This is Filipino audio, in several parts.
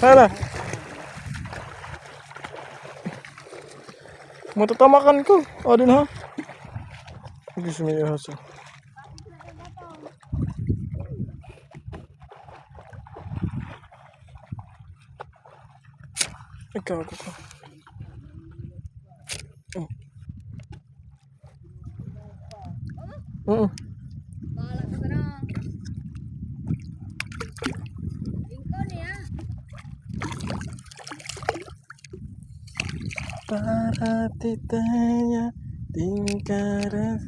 Sana. Matatamakan ko. O din ha. Gusto mo yung haso. Ikaw ako ko. Oh. Oo. Bahala ka na. Ikaw niya. Para titanya tingkaran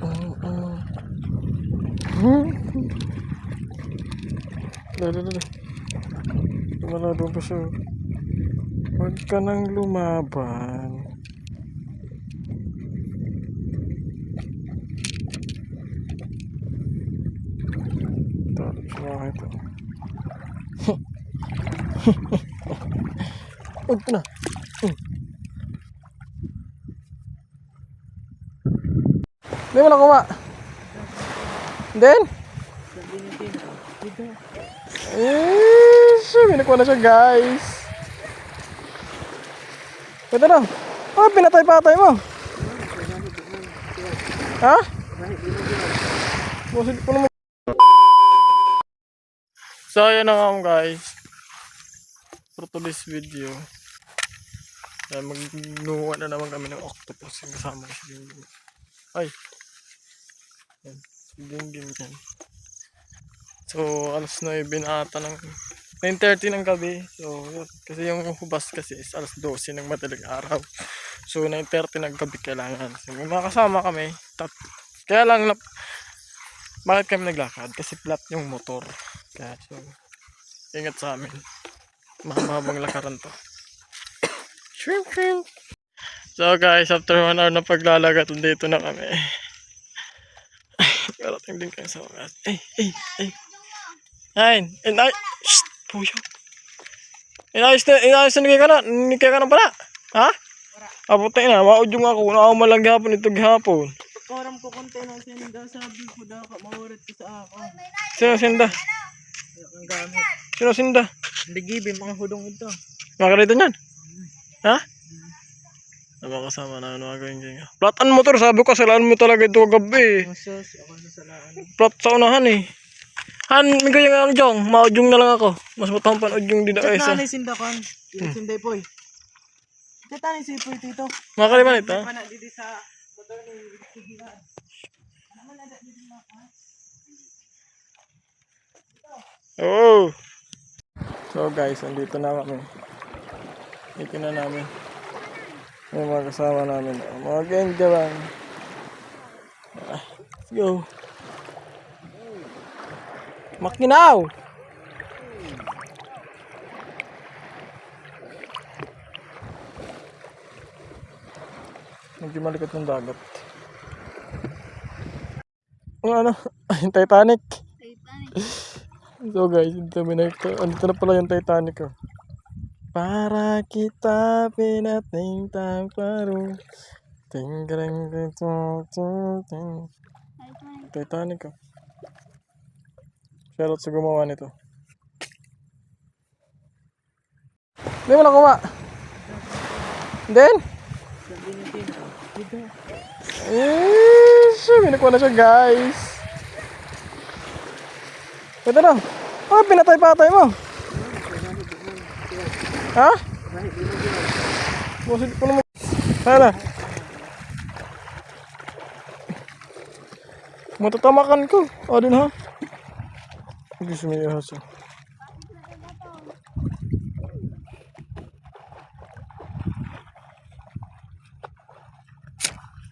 Oh, oh. Hmm. Dali, dali. Tumalado pa siya. Huwag ka nang lumaban. Ito, sumakay ito. Huwag na. Hmm. Hindi mo nakuha. Then? Eh, sabi nakuha na siya guys. Pwede na. Oh, pinatay-patay mo. Ha? Busid ko naman. So, ayan na nga guys. For today's video. Ay, magnuha na naman kami ng octopus. Yung kasama si Gingging. Ay. Yan. Si Gingging yan. So, alas 9 na ata ng 9.30 ng gabi. So. Kasi yung hubas kasi is alas 12 ng madaling araw. So, 9.30 ng gabi kailangan. So, may mga kasama kami. Tat Kaya lang, na bakit kami naglakad? Kasi flat yung motor. Kaya, so, ingat sa amin. Mahabang lakaran to. Shrimp, shrimp. So guys, after one hour na paglalagat, dito na kami. Karating din kayo sa wakas. Ay, ay, ay. Ay, inay. Shh, puyo. Inayos na, inayos na nigay ka na. Nigay ka na pala. Ha? Abot na ina, maudyong ako. Nakamalang gapon ito gahapon. Karam ko konti na sinda sabi ko daw ka maurit ko sa ako. Sino sinda? Ang gamit. Sino sinda? Hindi gibe mga hudong ito. Makarito niyan? Ha? Ano kasama na ano gagawin dyan? Platan motor, sabi ko, salaan mo talaga ito gabi. Ang sus, ako sa salaan. Plat sa unahan eh. Han, may kaya nga dyan, maudyong na lang ako. Mas matampan udyong di na Chat kaysa. na ni sinda kan. Yung sinday poy. Chat na ni si poy tito. Mga kaliman ito. Pana didi sa motor ni sigilan. Oo. So guys, andito na kami. Ito na namin. May mga kasama namin. Mga ganda lang. Ah, Let's go. Makinaw! Medyo malikot ng dagat. Ang ano? Yung Titanic. Titanic. So guys, dito, nagka, andito na pala yung Titanic oh. Para kita pinating paro. Ting ting ting. Titanic. Oh. Shoutout sa gumawa nito. Hindi mo nakuha. Then? Sabi nakuha na siya guys. Ito na. Oh, pinatay-patay mo. Ha? Busid ko naman. Sana. Matatamakan ko. O din ha. Gusto mo yung haso.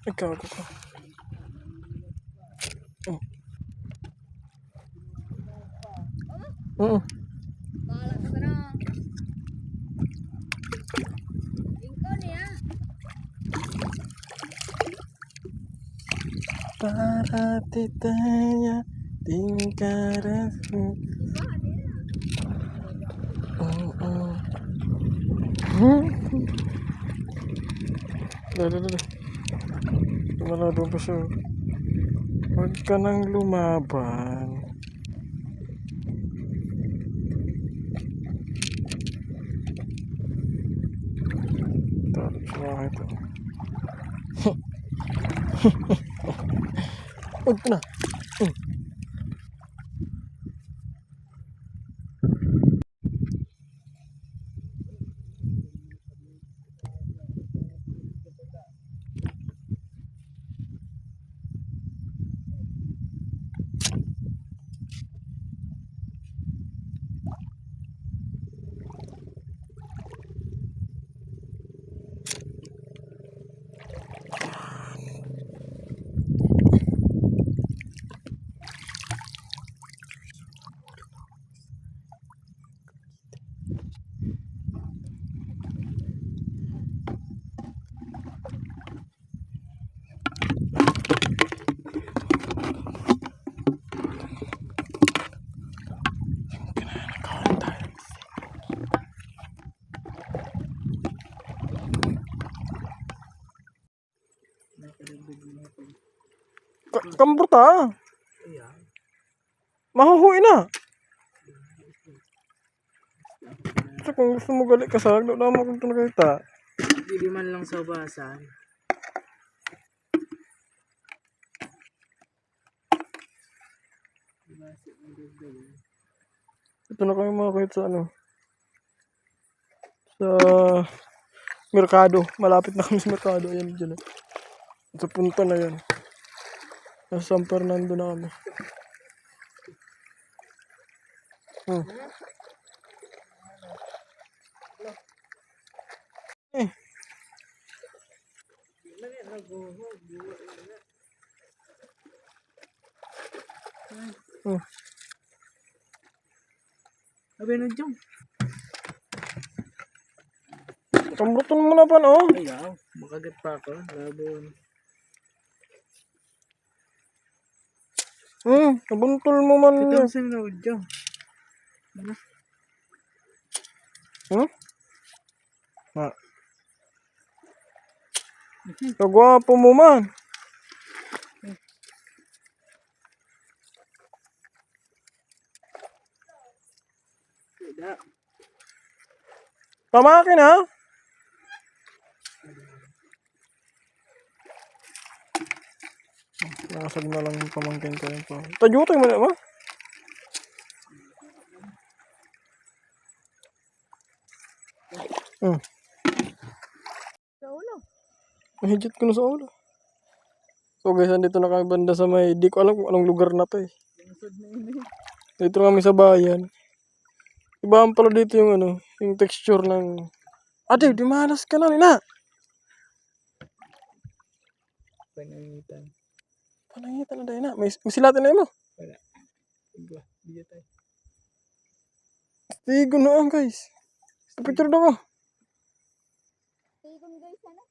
Ikaw ako ko. Oh. Oo. Paratitaya tingkarasu. Oh uhuh. oh. Uhuh. Dah dah dah. Wala daw pa siya. Huwag ka lumaban. Tapos na ito. Hehehe. Na. Hmm. Ka- Kambur ta. Mahuhui na. Kasi kung gusto mo galit ka sa agdo na mo kung nakita. Hindi man lang sa basan. Ito na kami makakita sa ano. Sa merkado. Malapit na kami sa merkado. Ayan dyan. eh. Sa punta na yan. Nasa San Fernando na kami. Hmm. Eh. Hmm. Sabi na dyan. Kambuton mo na pa no? Ayaw. Makagat pa ako. Labon. Hmm. Nabuntol mo man Ito ang sinunod dyan. Hmm? Ma. Kagwapo mo man. Tidak. Pamakin ha? Nakasag na lang yung pamangkin ko yun pa. Tadyutay mo na ba? Hmm. Sa ulo. Mahigit ko na sa ulo. So guys, andito na kami banda sa may, di ko alam kung anong lugar na to eh. Dito kami sa bayan. Ibaan pala dito yung ano, yung texture ng... Ate, di malas ka na nina. Panangitan. Panangitan na dahil na. May, may silatan na mo. Wala. Tayo. Stigo na ang guys. Sa picture na ko. Tigom guys, ano?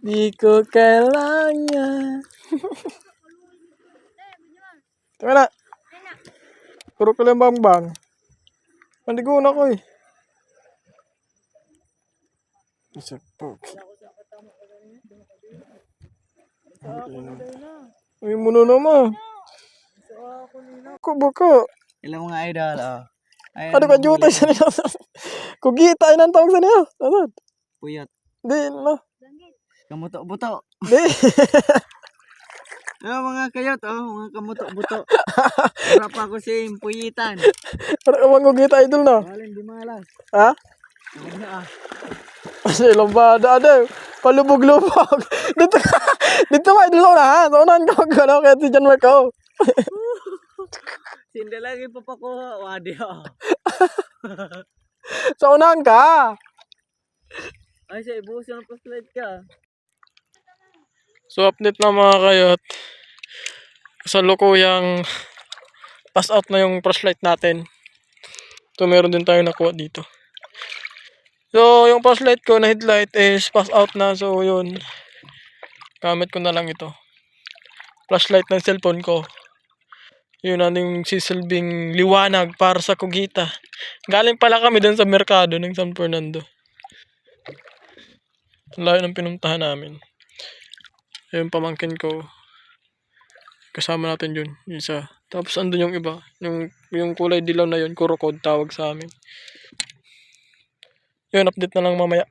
Di ko kailangan. Tama na. Puro ka lang bang bang. Mandigo na ko eh. Isa po. Uy, muna naman. Ko bako. Ilang mga idol, oh. Ayan, Ano ka jutay sa niyo? Kugita ay nang tawag sa niyo. Ano? Puyat. Di, no. Kamuto-buto. Di. Ano mga kayot, oh. Mga kamuto-buto. Para pa ako si Puyitan. Para ka bang kugita idol na. Walin, di malas. Ha? Ano ah. Kasi lambada ada. Palubog-lubog. dito ka. Dito ka idol na ha. Unahan ka magkano kaya si John Marco. Pa pa ko. Wadi, oh. So unahan ka. Ay, siya, ibuhos yung pa-slide ka. So update na mga kayot. Sa lukuyang pass out na yung flashlight natin. So meron din tayo nakuha dito. So yung flashlight ko na headlight is pass out na. So yun. Gamit ko na lang ito. Flashlight ng cellphone ko. Yun ang yung sisilbing liwanag para sa kugita. Galing pala kami dun sa merkado ng San Fernando. Layo ng pinuntahan namin. Yung pamangkin ko. Kasama natin yun. Isa. Tapos andun yung iba. Yung, yung kulay dilaw na yun. Kurokod tawag sa amin. Yun, update na lang mamaya.